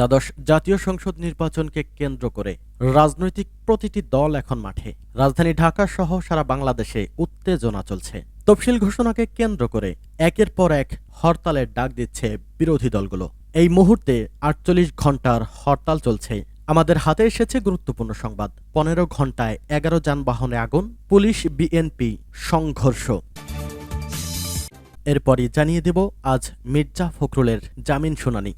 দ্বাদশ জাতীয় সংসদ নির্বাচনকে কেন্দ্র করে রাজনৈতিক প্রতিটি দল এখন মাঠে। রাজধানী ঢাকা সহ সারা বাংলাদেশে উত্তেজনা চলছে। তফসিল ঘোষণাকে কেন্দ্র করে একের পর এক হরতালের ডাক দিচ্ছে বিরোধী দলগুলো। এই মুহূর্তে আটচল্লিশ ঘণ্টার হরতাল চলছে। আমাদের হাতে এসেছে গুরুত্বপূর্ণ সংবাদ। পনেরো ঘন্টায় এগারো যানবাহনে আগুন, পুলিশ, বিএনপি, সংঘর্ষ। এরপরই জানিয়ে দেব আজ মির্জা ফখরুলের জামিন শুনানি।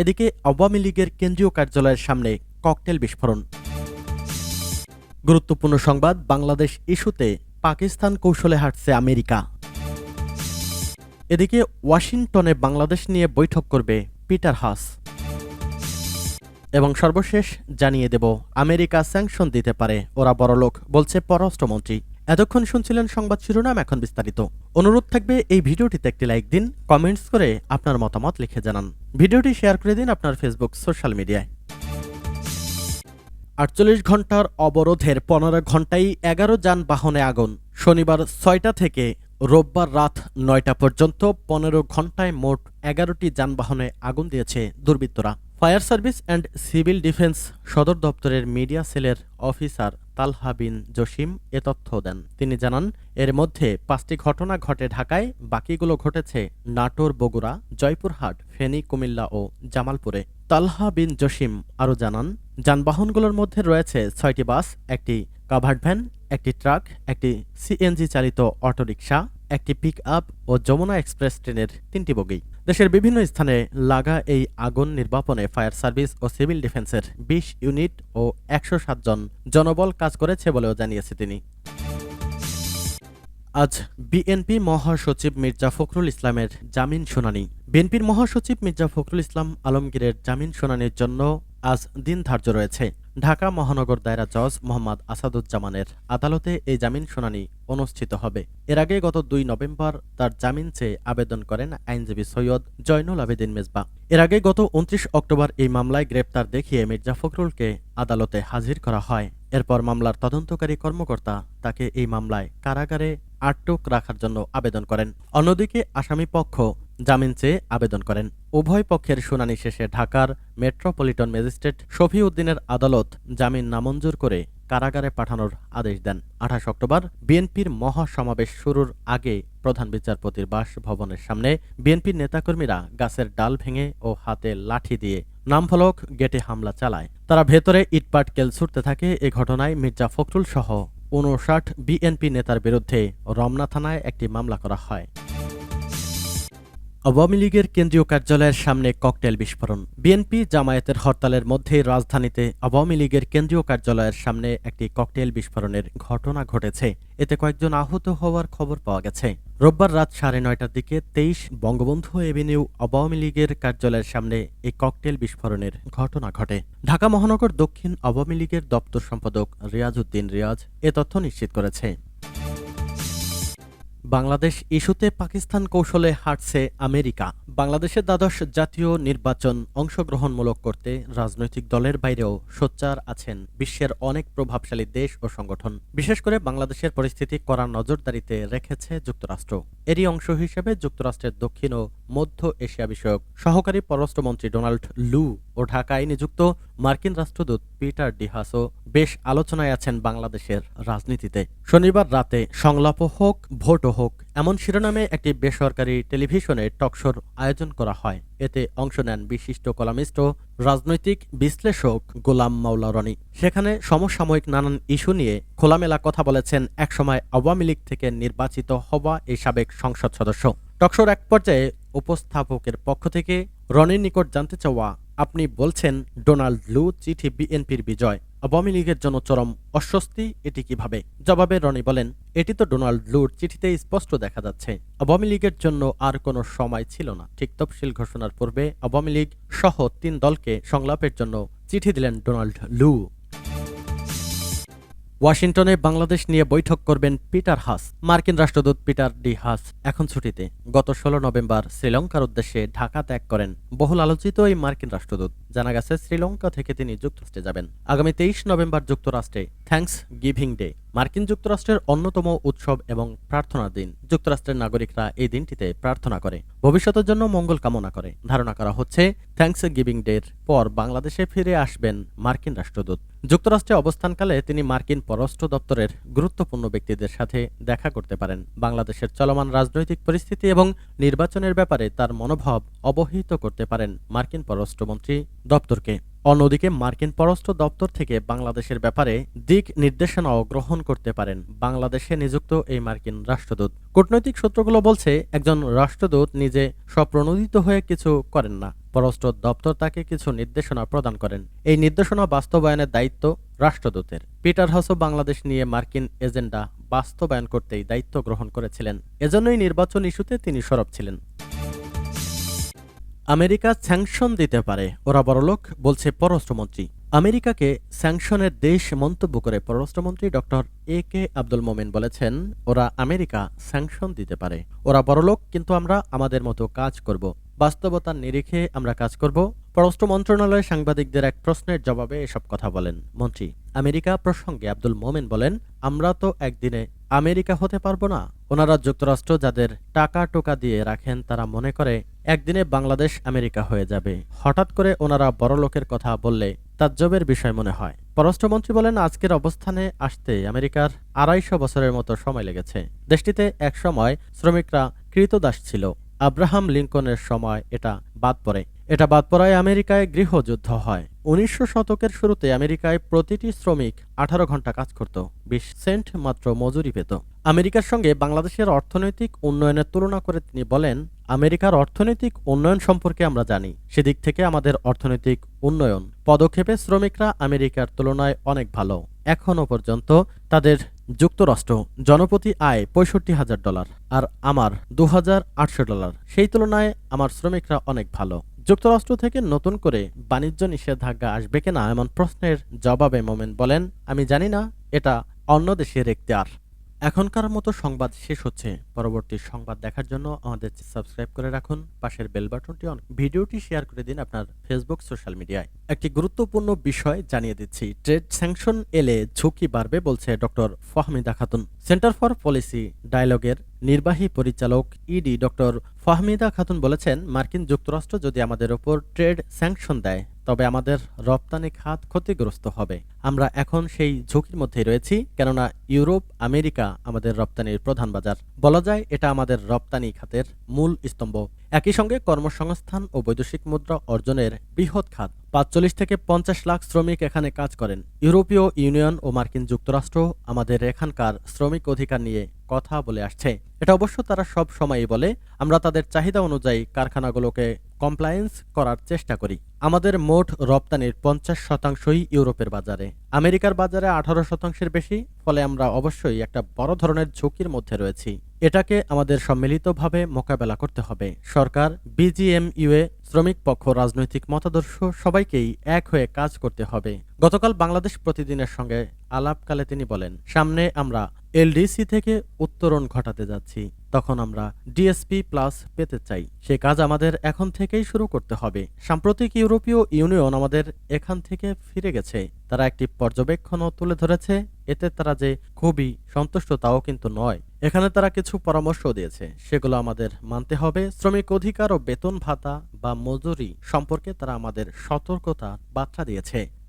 এদিকে আওয়ামী লীগের কেন্দ্রীয় কার্যালয়ের সামনে ককটেল বিস্ফোরণ। গুরুত্বপূর্ণ সংবাদ, বাংলাদেশ ইস্যুতে পাকিস্তান কৌশলে হাঁটছে আমেরিকা। এদিকে ওয়াশিংটনে বাংলাদেশ নিয়ে বৈঠক করবে পিটার হাস। এবং সর্বশেষ জানিয়ে দেব, আমেরিকা স্যাংশন দিতে পারে, ওরা বড়লোক, বলছে পররাষ্ট্রমন্ত্রী। এতক্ষণ শুনছিলেন সংবাদ শিরোনাম এখন বিস্তারিত। অনুরোধ থাকবে এই ভিডিওটিতে একটি লাইক দিন, কমেন্টস করে আপনার মতামত লিখে জানান। ভিডিওটি শেয়ার করে দিন আপনার ফেসবুক সোশ্যাল মিডিয়ায়। আটচল্লিশ ঘণ্টার অবরোধের পনেরো ঘন্টায় এগারো যানবাহনে আগুন। শনিবার ছয়টা থেকে রোববার রাত নয়টা পর্যন্ত পনেরো ঘন্টায় মোট এগারোটি যানবাহনে আগুন দিয়েছে দুর্বৃত্তরা। Fire service and civil defence সদর দপ্তরের মিডিয়া সেলের অফিসার তালহা বিন জসিম এ তথ্য দেন। তিনি জানান, এর মধ্যে পাঁচটি ঘটনা ঘটে ঢাকায়, বাকিগুলো ঘটেছে নাটোর, বগুড়া, জয়পুরহাট, ফেনী, কুমিল্লা ও জামালপুরে। তালহা বিন জসিম আরও জানান, যানবাহনগুলোর মধ্যে রয়েছে ছয়টি বাস, একটি কাভার্ড ভ্যান, একটি ট্রাক, একটি সিএনজি চালিত অটোরিকশা একটি পিক আপ ও যমুনা এক্সপ্রেস ট্রেনের তিনটি বগি। দেশের বিভিন্ন স্থানে লাগা এই আগুন নির্বাপনে ফায়ার সার্ভিস ও সিভিল ডিফেন্সের বিশ ইউনিট ও একশো জন জনবল কাজ করেছে বলেও জানিয়েছে তিনি। আজ বিএনপি মহাসচিব মির্জা ফখরুল ইসলামের জামিন শুনানি। বিএনপির মহাসচিব মির্জা ফখরুল ইসলাম আলমগীরের জামিন শুনানির জন্য আজ দিন ধার্য রয়েছে। ঢাকা মহানগর দায়রা জজ মোহাম্মদ আসাদুজ্জামানের আদালতে এই জামিন শুনানি অনুষ্ঠিত হবে। এর আগে গত দুই নভেম্বর তার জামিন চেয়ে আবেদন করেন আইনজীবী সৈয়দ জয়নুল আবেদিন মেজবা। এর আগে গত উনত্রিশ অক্টোবর এই মামলায় গ্রেপ্তার দেখিয়ে মির্জা ফখরুলকে আদালতে হাজির করা হয়। এরপর মামলার তদন্তকারী কর্মকর্তা তাকে এই মামলায় কারাগারে আটক রাখার জন্য আবেদন করেন। অন্যদিকে আসামি পক্ষ জামিন চেয়ে আবেদন করেন। উভয় পক্ষের শুনানি শেষে ঢাকার মেট্রোপলিটন ম্যাজিস্ট্রেট শফিউদ্দিনের আদালত জামিন নামঞ্জুর করে কারাগারে পাঠানোর আদেশ দেন। আঠাশ অক্টোবর বিএনপির মহাসমাবেশ শুরুর আগে প্রধান বিচারপতির বাসভবনের সামনে বিএনপির নেতাকর্মীরা গাছের ডাল ভেঙে ও হাতে লাঠি দিয়ে নামফলক গেটে হামলা চালায়। তারা ভেতরে ইটপাটকেল ছুটতে থাকে। এ ঘটনায় মির্জা ফখরুল সহ উনষাট বিএনপি নেতার বিরুদ্ধে রমনা থানায় একটি মামলা করা হয়। আওয়ামী লীগের কেন্দ্রীয় কার্যালয়ের সামনে ককটেল বিস্ফোরণ। বিএনপি জামায়াতের হরতালের মধ্যে রাজধানীতে আওয়ামী লীগের কেন্দ্রীয় কার্যালয়ের সামনে একটি ককটেল বিস্ফোরণের ঘটনা ঘটেছে। এতে কয়েকজন আহত হওয়ার খবর পাওয়া গেছে। রোববার রাত সাড়ে নয়টার দিকে তেইশ বঙ্গবন্ধু এভিনিউ আওয়ামী লীগের কার্যালয়ের সামনে এই ককটেল বিস্ফোরণের ঘটনা ঘটে। ঢাকা মহানগর দক্ষিণ আওয়ামী লীগের দপ্তর সম্পাদক রিয়াজউদ্দিন রিয়াজ এ তথ্য নিশ্চিত করেছে। বাংলাদেশ ইস্যুতে পাকিস্তান কৌশলে হাঁটছে আমেরিকা। বাংলাদেশের দ্বাদশ জাতীয় নির্বাচন অংশগ্রহণমূলক করতে রাজনৈতিক দলের বাইরেও সোচ্চার আছেন বিশ্বের অনেক প্রভাবশালী দেশ ও সংগঠন। বিশেষ করে বাংলাদেশের পরিস্থিতি কড়া নজরদারিতে রেখেছে যুক্তরাষ্ট্র। এরই অংশ হিসেবে যুক্তরাষ্ট্রের দক্ষিণ ও মধ্য এশিয়া বিষয়ক সহকারী পররাষ্ট্রমন্ত্রী ডোনাল্ড লু ও ঢাকায় নিযুক্ত মার্কিন রাষ্ট্রদূত পিটার ডিহাসও বেশ আলোচনায় আছেন বাংলাদেশের রাজনীতিতে। শনিবার রাতে সংলাপ হোক, ভোটও হোক, এমন শিরোনামে একটি বেসরকারি টেলিভিশনে টকশোর আয়োজন করা হয়। এতে অংশ নেন বিশিষ্ট কলামিস্ট রাজনৈতিক বিশ্লেষক গোলাম মাওলা রনি। সেখানে সমসাময়িক নানান ইস্যু নিয়ে খোলামেলা কথা বলেছেন একসময় আওয়ামী লীগ থেকে নির্বাচিত হওয়া এই সাবেক সংসদ সদস্য। টকশোর এক পর্যায়ে উপস্থাপকের পক্ষ থেকে রনির নিকট জানতে চাওয়া, আপনি বলছেন ডোনাল্ড লু চিঠি বিএনপির বিজয়। আওয়ামী লীগের জন্য চরম অস্বস্তি এটি কীভাবে? জবাবে রনি বলেন, এটি তো ডোনাল্ড লুর চিঠিতে স্পষ্ট দেখা যাচ্ছে। আওয়ামী লীগের জন্য আর কোনো সময় ছিল না। ঠিক তফসিল ঘোষণার পূর্বে আওয়ামী লীগ সহ তিন দলকে সংলাপের জন্য চিঠি দিলেন ডোনাল্ড লু। ওয়াশিংটনে বাংলাদেশ নিয়ে বৈঠক করবেন পিটার হাস। মার্কিন রাষ্ট্রদূত পিটার ডি হাস এখন ছুটিতে। গত ষোলো নভেম্বর শ্রীলঙ্কার উদ্দেশ্যে ঢাকা ত্যাগ করেন বহুল আলোচিত এই মার্কিন রাষ্ট্রদূত। জানা গেছে, শ্রীলঙ্কা থেকে তিনি যুক্তরাষ্ট্রে যাবেন। আগামী তেইশ নভেম্বর যুক্তরাষ্ট্রে থ্যাংকস গিভিং ডে। মার্কিন যুক্তরাষ্ট্রের অন্যতম উৎসব এবং প্রার্থনার দিন। যুক্তরাষ্ট্রের নাগরিকরা এই দিনটিতে প্রার্থনা করে। ভবিষ্যতের জন্য মঙ্গল কামনা করে। ধারণা করা হচ্ছে থ্যাঙ্কস গিভিং ডের পর বাংলাদেশে ফিরে আসবেন মার্কিন রাষ্ট্রদূত। যুক্তরাষ্ট্রে অবস্থানকালে তিনি মার্কিন পররাষ্ট্র দপ্তরের গুরুত্বপূর্ণ ব্যক্তিদের সাথে দেখা করতে পারেন। বাংলাদেশের চলমান রাজনৈতিক পরিস্থিতি এবং নির্বাচনের ব্যাপারে তার মনোভাব অবহিত করতে পারেন মার্কিন পররাষ্ট্রমন্ত্রী দপ্তরকে। অন্যদিকে মার্কিন পররাষ্ট্র দপ্তর থেকে বাংলাদেশের ব্যাপারে দিক নির্দেশনাও গ্রহণ করতে পারেন বাংলাদেশে নিযুক্ত এই মার্কিন রাষ্ট্রদূত। কূটনৈতিক সূত্রগুলো বলছে, একজন রাষ্ট্রদূত নিজে স্বপ্রণোদিত হয়ে কিছু করেন না। পররাষ্ট্র দপ্তর তাকে কিছু নির্দেশনা প্রদান করেন। এই নির্দেশনা বাস্তবায়নের দায়িত্ব রাষ্ট্রদূতের। পিটার হাসও বাংলাদেশ নিয়ে মার্কিন এজেন্ডা বাস্তবায়ন করতেই দায়িত্ব গ্রহণ করেছিলেন। এজন্যই নির্বাচন ইস্যুতে তিনি সরব ছিলেন। আমেরিকা স্যাংশন দিতে পারে। ওরা বড়লোক, বলছে পররাষ্ট্রমন্ত্রী। আমেরিকাকে স্যাংশনের দেশ মন্তব্য করে পররাষ্ট্রমন্ত্রী ডক্টর এ কে আব্দুল মোমেন বলেছেন, ওরা আমেরিকা স্যাংশন দিতে পারে। ওরা বড়লোক, কিন্তু আমরা আমাদের মতো কাজ করব। বাস্তবতার নিরিখে আমরা কাজ করব। পররাষ্ট্র মন্ত্রণালয়ে সাংবাদিকদের এক প্রশ্নের জবাবে এসব কথা বলেন মন্ত্রী। আমেরিকা প্রসঙ্গে আব্দুল মোমেন বলেন, আমরা তো একদিনে আমেরিকা হতে পারব না। ওনারা যুক্তরাষ্ট্র যাদের টাকা টোকা দিয়ে রাখেন, তারা মনে করে, একদিনে বাংলাদেশ আমেরিকা হয়ে যাবে। হঠাৎ করে ওনারা বড় লোকের কথা বললে তাজ্জবের বিষয় মনে হয়। পররাষ্ট্রমন্ত্রী বলেন, আজকের অবস্থানে আসতে আমেরিকার আড়াইশো বছরের মতো সময় লেগেছে। দেশটিতে একসময় শ্রমিকরা কৃতদাস ছিল। আব্রাহাম লিঙ্কনের সময় এটা বাদ পড়ে। এটা বাদ পড়ায় আমেরিকায় গৃহযুদ্ধ হয়। উনিশশো শতকের শুরুতে আমেরিকায় প্রতিটি শ্রমিক আঠারো ঘণ্টা কাজ করত। বিশ সেন্ট মাত্র মজুরি পেত। আমেরিকার সঙ্গে বাংলাদেশের অর্থনৈতিক উন্নয়নের তুলনা করে তিনি বলেন, আমেরিকার অর্থনৈতিক উন্নয়ন সম্পর্কে আমরা জানি, সেদিক থেকে আমাদের অর্থনৈতিক উন্নয়ন। পদক্ষেপে শ্রমিকরা আমেরিকার তুলনায় অনেক ভালো। এখনও পর্যন্ত তাদের যুক্তরাষ্ট্র জনপ্রতি আয় পঁয়ষট্টি হাজার ডলার আর আমার দু হাজার আটশো ডলার। সেই তুলনায় আমার শ্রমিকরা অনেক ভালো। যুক্তরাষ্ট্র থেকে নতুন করে বাণিজ্য নিষেধাজ্ঞা আসবে কিনা এমন প্রশ্নের জবাবে মোমেন বলেন, আমি জানি না, এটা অন্য দেশের এখতিয়ার। এখনকার মতো সংবাদ শেষ হচ্ছে। পরবর্তী সংবাদ দেখার জন্য আমাদের সাবস্ক্রাইব করে রাখুন, পাশের বেল বাটনটি অন। ভিডিওটি শেয়ার করে দিন আপনার ফেসবুক, সোশ্যাল মিডিয়ায়। একটি গুরুত্বপূর্ণ বিষয় জানিয়ে দিচ্ছি, ট্রেড স্যাংশন এলে ঝুঁকি বাড়বে বলছে doctor Fahmida Khatun. Centre for policy ডায়ালগের নির্বাহী পরিচালক ইডি ডক্টর ফাহমিদা খাতুন বলেছেন, মার্কিন যুক্তরাষ্ট্র যদি আমাদের ওপর ট্রেড স্যাংশন দেয় তবে আমাদের রপ্তানি খাত ক্ষতিগ্রস্ত হবে। আমরা এখন সেই ঝুঁকির মধ্যেই রয়েছি, কেননা ইউরোপ, আমেরিকা আমাদের রপ্তানির প্রধান বাজার। বলা যায় এটা আমাদের রপ্তানি খাতের মূল স্তম্ভ। একই সঙ্গে কর্মসংস্থান ও বৈদেশিক মুদ্রা অর্জনের বৃহৎ খাত। পাঁচচল্লিশ থেকে পঞ্চাশ লাখ শ্রমিক এখানে কাজ করেন। ইউরোপীয় ইউনিয়ন ও মার্কিন যুক্তরাষ্ট্র আমাদের এখানকার শ্রমিক অধিকার নিয়ে কথা বলে আসছে। এটা অবশ্য তারা সব সময়ই বলে, আমরা তাদের চাহিদা অনুযায়ী কারখানাগুলোকে কমপ্লায়েন্স করার চেষ্টা করি। আমাদের মোট রপ্তানির পঞ্চাশ শতাংশই ইউরোপের বাজারে। আমেরিকার বাজারে আঠারো শতাংশের বেশি, ফলে আমরা অবশ্যই একটা বড় ধরনের ঝুঁকির মধ্যে রয়েছি। এটাকে আমাদের সম্মিলিতভাবে মোকাবেলা করতে হবে। সরকার, বিজিএমইউএ শ্রমিক পক্ষ, রাজনৈতিক মতাদর্শ সবাইকেই এক হয়ে কাজ করতে হবে। গতকাল বাংলাদেশ প্রতিদিনের সঙ্গে আলাপকালে তিনি বলেন, সামনে আমরা এলডিসি থেকে উত্তরণ ঘটাতে যাচ্ছি। তখন আমরা ডিএসপি প্লাস পেতে চাই। সে কাজ আমাদের এখন থেকেই শুরু করতে হবে। সাম্প্রতিক ইউরোপীয় ইউনিয়ন আমাদের এখান থেকে ফিরে গেছে। তারা একটি পর্যবেক্ষণও তুলে ধরেছে। এতে তারা যে খুবই সন্তুষ্ট, তাও কিন্তু নয়। এখানে তারা কিছু পরামর্শ দিয়েছে। সেগুলো আমাদের মানতে হবে। শ্রমিক অধিকার ও বেতন ভাতা বা মজুরি সম্পর্কে তারা আমাদের সতর্কতা বার্তা দিয়েছে।